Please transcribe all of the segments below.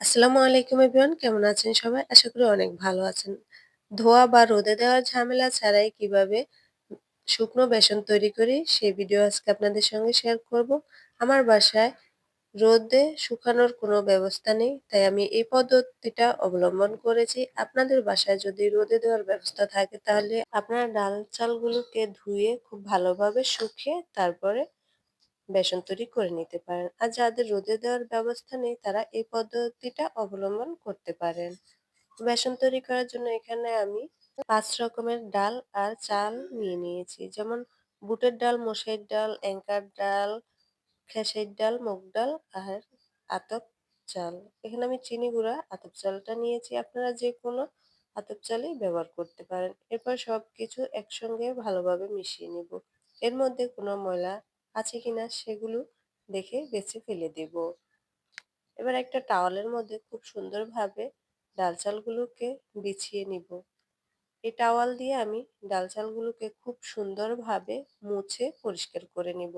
আসসালামু আলাইকুম এভরিওয়ান, কেমন আছেন সবাই? আশা করি অনেক ভালো আছেন। ধোয়া বা রোদে দেওয়ার ঝামেলা ছাড়াই কীভাবে শুকনো বেসন তৈরি করি সেই ভিডিও আজকে আপনাদের সঙ্গে শেয়ার করব। আমার বাসায় রোদে শুকানোর কোনো ব্যবস্থা নেই, তাই আমি এই পদ্ধতিটা অবলম্বন করেছি। আপনাদের বাসায় যদি রোদে দেওয়ার ব্যবস্থা থাকে, তাহলে আপনারা ডাল চালগুলোকে ধুয়ে খুব ভালোভাবে শুকিয়ে তারপরে বেসন তৈরি করে নিতে পারেন। আর যাদের রোদে দেওয়ার ব্যবস্থা নেই, তারা এই পদ্ধতিটা অবলম্বন করতে পারেন। বেসন তৈরি করার জন্য এখানে আমি পাঁচ রকমের ডাল আর চাল নিয়ে নিয়েছি। যেমন বুটের ডাল মশাইর ডাল, অ্যাঙ্কার ডাল, খেসের ডাল, মুগ ডাল আর আতপ চাল। এখানে আমি চিনি গুঁড়া, আতপ চালটা নিয়েছি। আপনারা যে কোনো আতপ চালই ব্যবহার করতে পারেন। এরপর সব কিছু একসঙ্গে ভালোভাবে মিশিয়ে নিব। এর মধ্যে কোনো ময়লা আছে কিনা সেগুলো দেখে বেছে ফেলে দেব। এবার একটা টাওয়ালের মধ্যে খুব সুন্দরভাবে ডাল চালগুলোকে বিছিয়ে নিব। এই টাওয়াল দিয়ে আমি ডাল চালগুলোকে খুব সুন্দরভাবে মুছে পরিষ্কার করে নিব।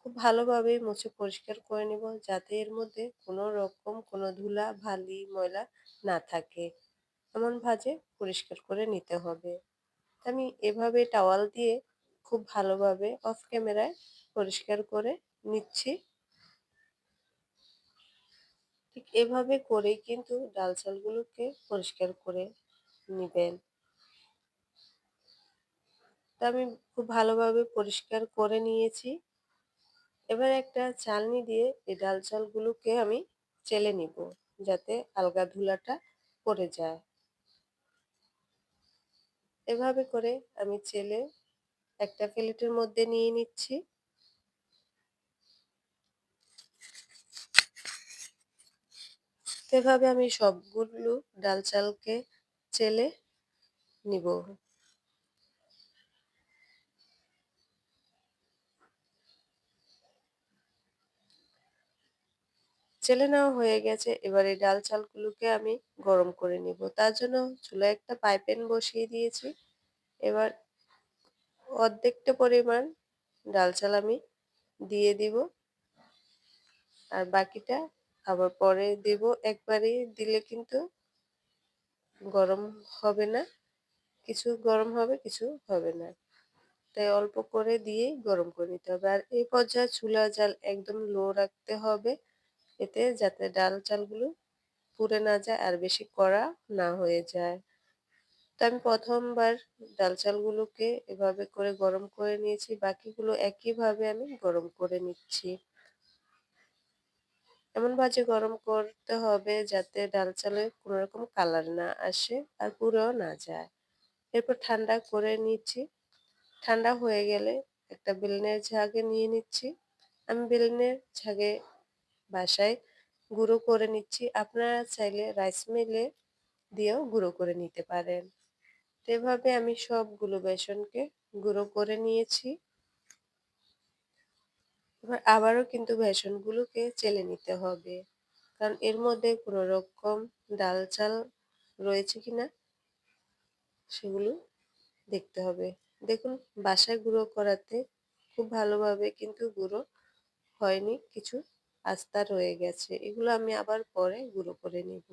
খুব ভালোভাবে মুছে পরিষ্কার করে নিব যাতে এর মধ্যে কোনো রকম কোনো ধুলা, ভালি, ময়লা না থাকে। এমন ভাজে পরিষ্কার করে নিতে হবে। আমি এভাবে টাওয়াল দিয়ে খুব ভালোভাবে অফ ক্যামেরায় পরিষ্কার করে নিচ্ছি। ঠিক এভাবে করেই কিন্তু ডাল চালগুলোকে পরিষ্কার করে নেবেন। তা আমি খুব ভালোভাবে পরিষ্কার করে নিয়েছি। এবার একটা চালনি দিয়ে এই ডাল চালগুলোকে আমি চেলে নিব যাতে আলগা ধুলাটা পড়ে যায়। এভাবে করে আমি চেলে একটা প্লেটের মধ্যে নিয়ে নিচ্ছি। এভাবে আমি সবগুলো ডাল চালকে চেলে নিব। চেলে নেওয়া হয়ে গেছে, এবার এই ডাল চালগুলোকে আমি গরম করে নিব। তার জন্য চুলায় একটা পাইপেন বসিয়ে দিয়েছি। এবার অর্ধেকটা পরিমাণ ডাল চাল আমি দিয়ে দিব। আর বাকিটা আবার পরে দেব। একবারে দিলে কিন্তু গরম হবে না। কিছু গরম হবে, কিছু হবে না। তাই অল্প করে দিয়েই গরম করে নিতে হবে। আর এই পর্যায়ে চুলা জাল একদম লো রাখতে হবে। এতে যাতে ডাল চালগুলো পুড়ে না যায় আর বেশি কড়া না হয়ে যায়। তো আমি প্রথমবার ডাল চালগুলোকে এভাবে করে গরম করে নিয়েছি। বাকিগুলো একইভাবে আমি গরম করে নিচ্ছি। এমন ভাজে গরম করতে হবে যাতে ডাল চালে কোনো রকম কালার না আসে আর পুরোও না যায়। এরপর ঠান্ডা করে নিচ্ছি। ঠান্ডা হয়ে গেলে একটা বেলনের ঝাগে নিয়ে নিচ্ছি। আমি বেলনের ঝাগে বাসায় গুঁড়ো করে নিচ্ছি। আপনারা চাইলে রাইস মিলে দিয়েও গুঁড়ো করে নিতে পারেন। এভাবে আমি সবগুলো বেসনকে গুঁড়ো করে নিয়েছি। এবার আবারও কিন্তু বেসনগুলোকে চেলে নিতে হবে। কারণ এর মধ্যে কোনো রকম ডাল চাল রয়েছে কিনা সেগুলো দেখতে হবে। দেখুন, বাসায় গুঁড়ো করাতে খুব ভালোভাবে কিন্তু গুঁড়ো হয়নি, কিছু আস্তা রয়ে গেছে। এগুলো আমি আবার পরে গুঁড়ো করে নিব।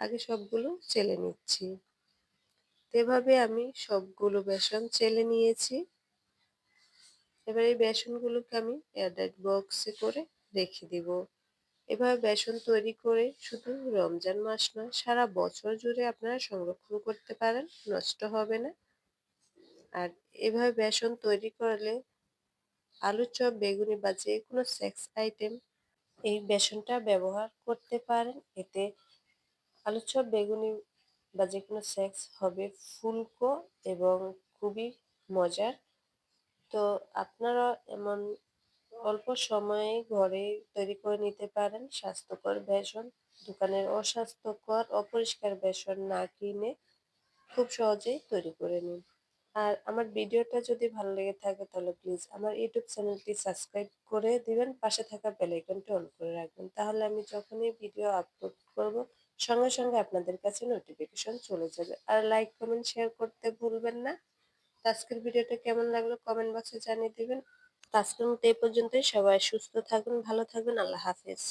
আগে সবগুলো চেলে নিচ্ছি। এভাবে আমি সবগুলো বেসন চেলে নিয়েছি। এবার এই বেসনগুলোকে আমি এয়ারটাইট বক্সে করে রেখে দিব। এভাবে বেসন তৈরি করে শুধু রমজান মাস নয়, সারা বছর জুড়ে আপনারা সংরক্ষণ করতে পারেন, নষ্ট হবে না। আর এভাবে বেসন তৈরি করলে আলু চপ, বেগুনি বা যে কোনো সেক্স আইটেম এই বেসনটা ব্যবহার করতে পারেন। এতে আলু চপ, বেগুনি বা যে কোনো সেক্স হবে ফুলকো এবং খুবই মজার। তো আপনারা এমন অল্প সময়ে ঘরে তৈরি করে নিতে পারেন। স্বাস্থ্যকর বেসন, দোকানের অস্বাস্থ্যকর, অপরিষ্কার বেসন না কিনে খুব সহজেই তৈরি করে নিন। আর আমার ভিডিওটা যদি ভালো লেগে থাকে তাহলে প্লিজ আমার ইউটিউব চ্যানেলটি সাবস্ক্রাইব করে দিবেন। পাশে থাকা বেলাইকনটি অন করে রাখবেন। তাহলে আমি যখনই ভিডিও আপলোড করব সঙ্গে সঙ্গে আপনাদের কাছে নোটিফিকেশন চলে যাবে। আর লাইক কমেন্ট শেয়ার করতে ভুলবেন না। আজকের ভিডিওটা কেমন লাগল কমেন্ট বক্সে জানিয়ে দেবেন। আজকের মতো এই পর্যন্তই। সবাই সুস্থ থাকুন, ভালো থাকবেন আল্লাহ হাফেজ।